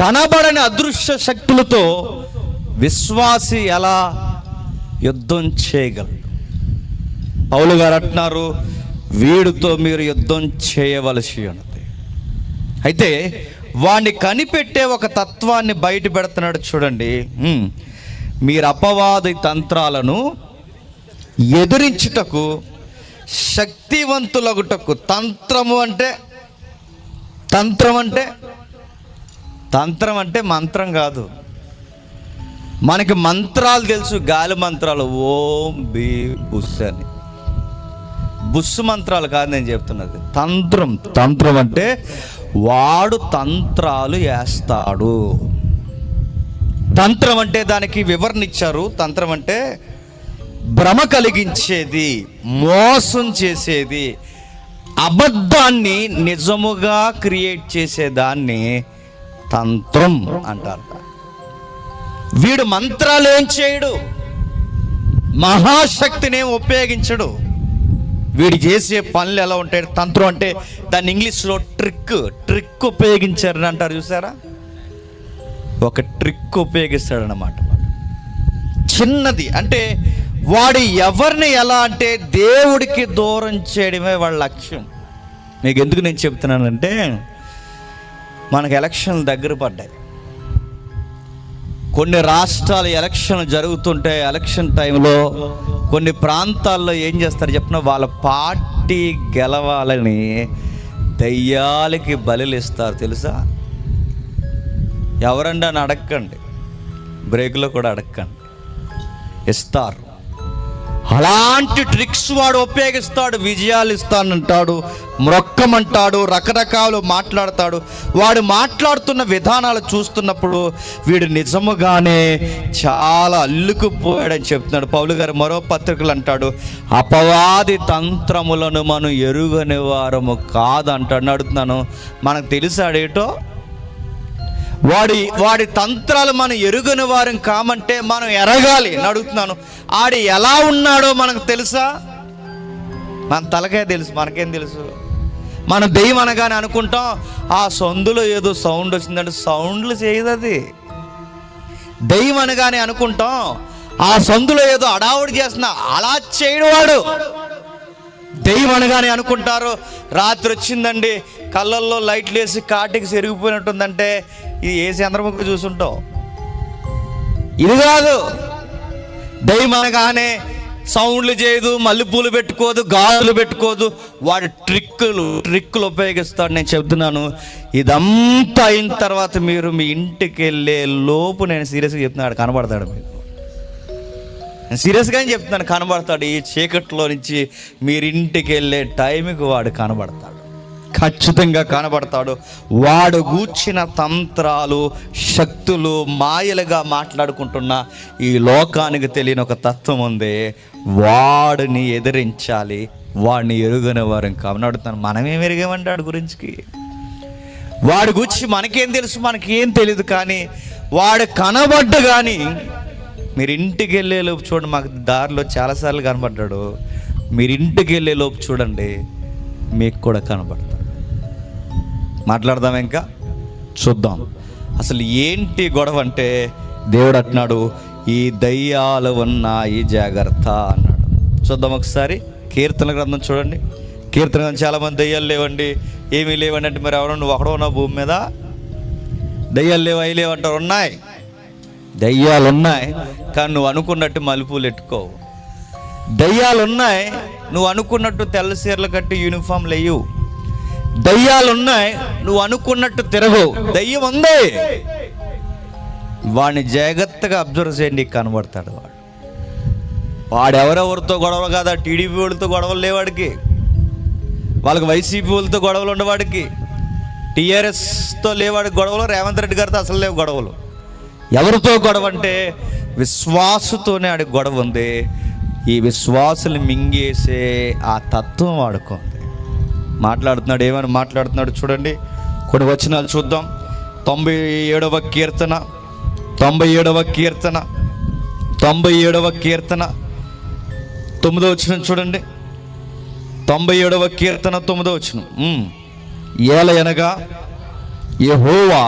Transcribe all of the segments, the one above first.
కనబడని అదృశ్య శక్తులతో విశ్వాసి ఎలా యుద్ధం చేయగలడు? పౌలు గారు అంటున్నారు వీడితో మీరు యుద్ధం చేయవలసి ఉన్నది. అయితే వాణ్ణి కనిపెట్టే ఒక తత్వాన్ని బయట పెడుతున్నాడు చూడండి. మీరు అపవాది తంత్రాలను ఎదిరించుటకు శక్తివంతులగుటకు తంత్రము అంటే తంత్రం అంటే తంత్రం అంటే మంత్రం కాదు. మనకి మంత్రాలు తెలుసు గాలి మంత్రాలు ఓం బి బుస్ అని. బుస్సు మంత్రాలు కాదు నేను చెప్తున్నది. తంత్రం తంత్రం అంటే వాడు తంత్రాలు వేస్తాడు. తంత్రం అంటే దానికి వివరణ ఇచ్చారు. తంత్రం అంటే భ్రమ కలిగించేది మోసం చేసేది అబద్ధాన్ని నిజముగా క్రియేట్ చేసేదాన్ని తంత్రం అంటారు. వీడు మంత్రాలు ఏం చేయడు? మహాశక్తిని ఏం ఉపయోగించడు? వీడు చేసే పనులు ఎలా ఉంటాయి? తంత్రం అంటే దాన్ని ఇంగ్లీష్లో ట్రిక్ ట్రిక్ ఉపయోగించారని అంటారు చూసారా? ఒక ట్రిక్ ఉపయోగిస్తాడనమాట చిన్నది అంటే వాడు ఎవరిని ఎలా అంటే దేవుడికి దూరం చేయడమే వాళ్ళ లక్ష్యం. మీకు ఎందుకు నేను చెప్తున్నానంటే మనకు ఎలక్షన్లు దగ్గర పడ్డాయి. కొన్ని రాష్ట్రాల ఎలక్షన్ జరుగుతుంటే ఎలక్షన్ టైంలో కొన్ని ప్రాంతాల్లో ఏం చేస్తారు చెప్పిన వాళ్ళ పార్టీ గెలవాలని దయ్యాలకి బలులు ఇస్తారు తెలుసా? ఎవరండి అని అడగండి బ్రేక్లో కూడా అడగండి ఇస్తారు. అలాంటి ట్రిక్స్ వాడు ఉపయోగిస్తాడు విజయాలు ఇస్తానంటాడు మ్రొక్కమంటాడు రకరకాలు మాట్లాడతాడు. వాడు మాట్లాడుతున్న విధానాలు చూస్తున్నప్పుడు వీడు నిజముగానే చాలా అల్లుకుపోయాడని చెప్తున్నాడు. పౌలు గారు మరో పత్రికలు అంటాడు అపవాది తంత్రములను మనం ఎరుగని వారము కాదంటాడు. అడుగుతున్నాను. మనకు తెలుసాడేటో వాడి వాడి తంత్రాలు మనం ఎరుగని వారం కామంటే మనం ఎరగాలి. అని అడుగుతున్నాను ఆడి ఎలా ఉన్నాడో మనకు తెలుసా? మన తలకే తెలుసు మనకేం తెలుసు? మన దెయ్యం అనగానే అనుకుంటాం ఆ సందులో ఏదో సౌండ్ వచ్చిందంటే సౌండ్లు చేయదు అది. దెయ్యం అనగానే అనుకుంటాం ఆ సందులో ఏదో అడావుడు చేస్తున్నా అలా చేయడు వాడు. దెయ్యం అనగానే అనుకుంటారు. రాత్రి వచ్చిందండి కళ్ళల్లో లైట్లు వేసి కాటికి సెరిగిపోయినట్టుందంటే ఇది ఏ చంద్రముఖి చూసుంటాం. ఇది కాదు. దెయ్యం అనగానే సౌండ్లు చేయదు మల్లెపూలు పెట్టుకోదు గాజులు పెట్టుకోదు. వాడు ట్రిక్కులు ట్రిక్కులు ఉపయోగిస్తాడు నేను చెప్తున్నాను. ఇదంతా అయిన తర్వాత మీరు మీ ఇంటికి వెళ్ళే లోపు నేను సీరియస్గా చెప్తున్నాడు కనబడతాడు మీకు. నేను సీరియస్గానే చెప్తున్నాను కనబడతాడు. ఈ చీకట్లో నుంచి మీరింటికి వెళ్ళే టైంకి వాడు కనబడతాడు. ఖచ్చితంగా కనబడతాడు. వాడు గూర్చిన తంత్రాలు శక్తులు మాయలుగా మాట్లాడుకుంటున్న ఈ లోకానికి తెలియని ఒక తత్వం ఉంది వాడిని ఎదిరించాలి వాడిని ఎరుగని వారు కాబట్టి అడుగుతాను మనమేం ఎరిగామంటే వాడి గురించి? వాడి గురించి మనకేం తెలుసు మనకేం తెలియదు కానీ వాడు కనబడ్డు కానీ మీరు ఇంటికి వెళ్ళే లోపు చూడండి మాకు దారిలో చాలాసార్లు కనబడ్డాడు. మీరు ఇంటికి వెళ్ళే లోపు చూడండి మీకు కూడా కనబడతాడు. మాట్లాడదాం ఇంకా? చూద్దాం. అసలు ఏంటి గొడవ అంటే దేవుడు అంటున్నాడు ఈ దయ్యాలు ఉన్నాయి జాగ్రత్త అన్నాడు. చూద్దాం ఒకసారి. కీర్తన గ్రంథం చూడండి. కీర్తన గ్రంథం చాలామంది దయ్యాలు లేవండి. ఏమీ లేవండి అంటే మరి ఎవరో నువ్వు ఒకడో ఉన్నావు భూమి మీద? దయ్యాలు లేవు? అవి లేవంటారు. ఉన్నాయి. దయ్యాలు ఉన్నాయి కానీ నువ్వు అనుకున్నట్టు మలుపులు ఎట్టుకోవు. దయ్యాలు ఉన్నాయి నువ్వు అనుకున్నట్టు తెల్ల చీరలు కట్టి యూనిఫామ్ లేవు దయ్యాలు ఉన్నాయి నువ్వు అనుకున్నట్టు తిరగవు. దయ్యం ఉంది. వాడిని జాగ్రత్తగా అబ్జర్వ్ చేయండి కనబడతాడు వాడు. వాడు ఎవరెవరితో గొడవలు కాదా టీడీపీ వాళ్ళతో గొడవలు లేవాడికి వాళ్ళకి వైసీపీ వాళ్ళతో గొడవలు ఉండవాడికి టీఆర్ఎస్తో లేవాడికి గొడవలు రేవంత్ రెడ్డి గారితో అసలు లేవు గొడవలు. ఎవరితో గొడవ అంటే విశ్వాసతోనే ఆడికి గొడవ ఉంది. ఈ విశ్వాసులు మింగేసే ఆ తత్వం వాడుకుంది. మాట్లాడుతున్నాడు ఏమని మాట్లాడుతున్నాడు చూడండి. కొన్ని వచనాలు చూద్దాం. తొంభై ఏడవ కీర్తన తొంభై ఏడవ కీర్తన తొంభై ఏడవ కీర్తన. తొమ్మిదో వచ్చిన చూడండి. తొంభై ఏడవ కీర్తన తొమ్మిదో వచ్చిన ఏల అనగా హోవా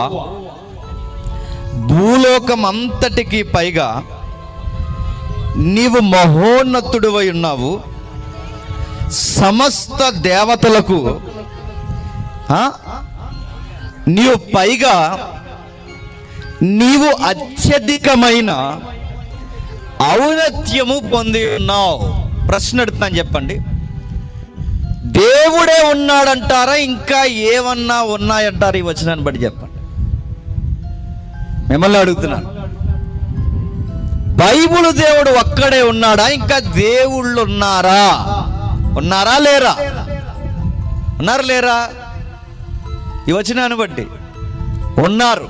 భూలోకం అంతటికి పైగా నీవు మహోన్నతుడివై ఉన్నావు. సమస్త దేవతలకు నీవు పైగా నీవు అత్యధికమైన ఔన్నత్యము పొంది ఉన్నావు. ప్రశ్న అడుగుతాను చెప్పండి. దేవుడే ఉన్నాడంటారా? ఇంకా ఏమన్నా ఉన్నాయంటారా? ఈ వచనాన్ని బట్టి చెప్పండి. మిమ్మల్ని అడుగుతున్నాను. బైబుల్ దేవుడు ఒక్కడే ఉన్నాడా? ఇంకా దేవుళ్ళు ఉన్నారా ఉన్నారా లేరా? ఉన్నారు లేరా? ఈ వచనాన్ని బట్టి ఉన్నారు.